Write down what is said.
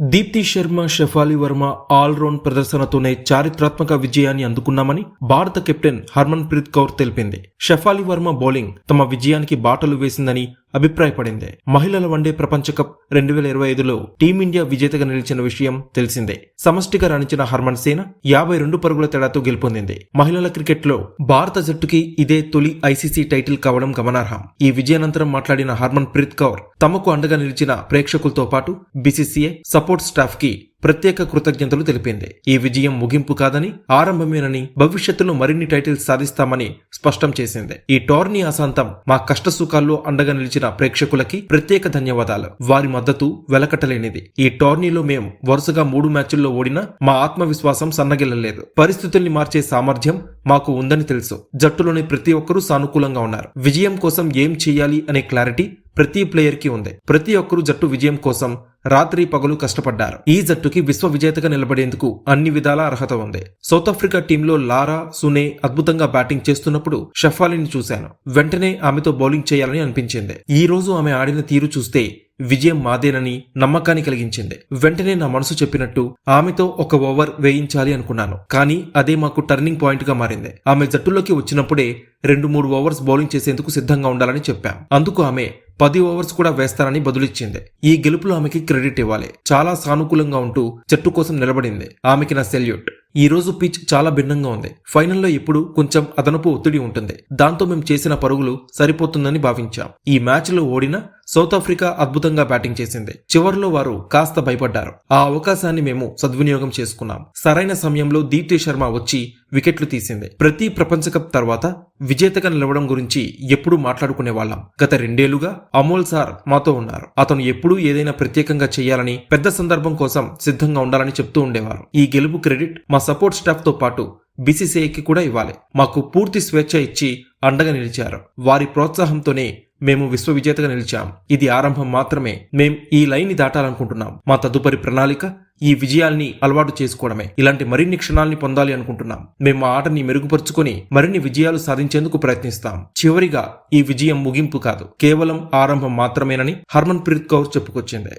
Deepti Sharma Shafali Verma all round ప్రదర్శనతోనే చారిత్రాత్మక విజయాన్ని అందుకున్నామని భారత కెప్టెన్ హర్మన్ ప్రీత్ కౌర్ తెలిపింది. షెఫాలి వర్మ బౌలింగ్ తమ విజయానికి బాటలు వేసిందని అభిప్రాయపడింది. మహిళల వన్డే ప్రపంచ కప్ రెండు వేల ఇరవై ఐదులో టీమిండియా విజేతగా నిలిచిన విషయం తెలిసిందే. సమష్టిగా రాణించిన హర్మన్ సేన యాభై రెండు పరుగుల తేడాతో గెలుపొందింది. మహిళల క్రికెట్లో భారత జట్టుకి ఇదే తొలి ఐసీసీ టైటిల్ కావడం గమనార్హం. ఈ విజయానంతరం మాట్లాడిన హర్మన్ ప్రీత్ కౌర్ తమకు అండగా నిలిచిన ప్రేక్షకులతో పాటు బీసీసీఏ సపోర్ట్ స్టాఫ్కి ప్రత్యేక కృతజ్ఞతలు తెలిపింది. ఈ విజయం ముగింపు కాదని ఆరంభమేనని భవిష్యత్తులో మరిన్ని టైటిల్స్ సాధిస్తామని స్పష్టం చేసింది. ఈ టోర్నీ అశాంతం మా కష్ట సుఖాల్లో అండగా నిలిచిన ప్రేక్షకులకి ప్రత్యేక ధన్యవాదాలు. వారి మద్దతు వెలకట్టలేనిది. ఈ టోర్నీలో మేము వరుసగా మూడు మ్యాచ్ల్లో ఓడినా మా ఆత్మవిశ్వాసం సన్నగిల్లలేదు. పరిస్థితుల్ని మార్చే సామర్థ్యం మాకు ఉందని తెలుసు. జట్టులోని ప్రతి ఒక్కరూ సానుకూలంగా ఉన్నారు. విజయం కోసం ఏం చేయాలి అనే క్లారిటీ ప్రతి ప్లేయర్కి ఉంది. ప్రతి ఒక్కరూ జట్టు విజయం కోసం రాత్రి పగలు కష్టపడ్డారు. ఈ జట్టుకి విశ్వ విజేతగా నిలబడేందుకు అన్ని విధాల అర్హత ఉంది. సౌత్ ఆఫ్రికా టీంలో లారా సునే అద్భుతంగా బ్యాటింగ్ చేస్తున్నప్పుడు షఫాలిని చూశాను. వెంటనే ఆమెతో బౌలింగ్ చేయాలని అనిపించింది. ఈ రోజు ఆమె ఆడిన తీరు చూస్తే విజయం మాదేనని నమ్మకాన్ని కలిగించింది. వెంటనే నా మనసు చెప్పినట్టు ఆమెతో ఒక ఓవర్ వేయించాలి అనుకున్నాను. కానీ అదే మాకు టర్నింగ్ పాయింట్గా మారింది. ఆమె జట్టులోకి వచ్చినప్పుడే రెండు మూడు ఓవర్స్ బౌలింగ్ చేసేందుకు సిద్ధంగా ఉండాలని చెప్పాం. అందుకు ఆమె పది ఓవర్స్ కూడా వేస్తానని బదులిచ్చింది. ఈ గెలుపులో ఆమెకి క్రెడిట్ ఇవ్వాలి. చాలా సానుకూలంగా ఉంటూ జట్టు కోసం నిలబడింది. ఆమెకి నా సెల్యూట్. ఈ రోజు పిచ్ చాలా భిన్నంగా ఉంది. ఫైనల్లో ఇప్పుడు కొంచెం అదనపు ఒత్తిడి ఉంటుంది. దాంతో మేము చేసిన పరుగులు సరిపోతుందని భావించాం. ఈ మ్యాచ్లో ఓడిన సౌత్ ఆఫ్రికా అద్భుతంగా బ్యాటింగ్ చేసింది. చివర్లో వారు కాస్త భయపడ్డారు. ఆ అవకాశాన్ని మేము సద్వినియోగం చేసుకున్నాం. సరైన సమయంలో దీప్తి శర్మ వచ్చి వికెట్లు తీసింది. ప్రతి ప్రపంచ కప్ తర్వాత విజేతగా నిలవడం గురించి ఎప్పుడూ మాట్లాడుకునే వాళ్ళం. గత రెండేళ్ళుగా అమోల్ సార్ మాతో ఉన్నారు. అతను ఎప్పుడూ ఏదైనా ప్రత్యేకంగా చేయాలని పెద్ద సందర్భం కోసం సిద్ధంగా ఉండాలని చెప్తూ ఉండేవారు. ఈ గెలుపు క్రెడిట్ మా సపోర్ట్ స్టాఫ్తో పాటు బీసీసీఐకి కూడా ఇవ్వాలి. మాకు పూర్తి స్వేచ్ఛ ఇచ్చి అండగా నిలిచారు. వారి ప్రోత్సాహంతోనే మేము విశ్వవిజేతగా నిలిచాం. ఇది ఆరంభం మాత్రమే. మేం ఈ లైన్ని దాటాలనుకుంటున్నాం. మా తదుపరి ప్రణాళిక ఈ విజయాల్ని అలవాటు చేసుకోవడమే. ఇలాంటి మరిన్ని క్షణాల్ని పొందాలి అనుకుంటున్నాం. మేము మా ఆటని మెరుగుపరుచుకొని మరిన్ని విజయాలు సాధించేందుకు ప్రయత్నిస్తాం. చివరిగా ఈ విజయం ముగింపు కాదు. కేవలం ఆరంభం మాత్రమేనని హర్మన్ ప్రీత్ కౌర్ చెప్పుకొచ్చింది.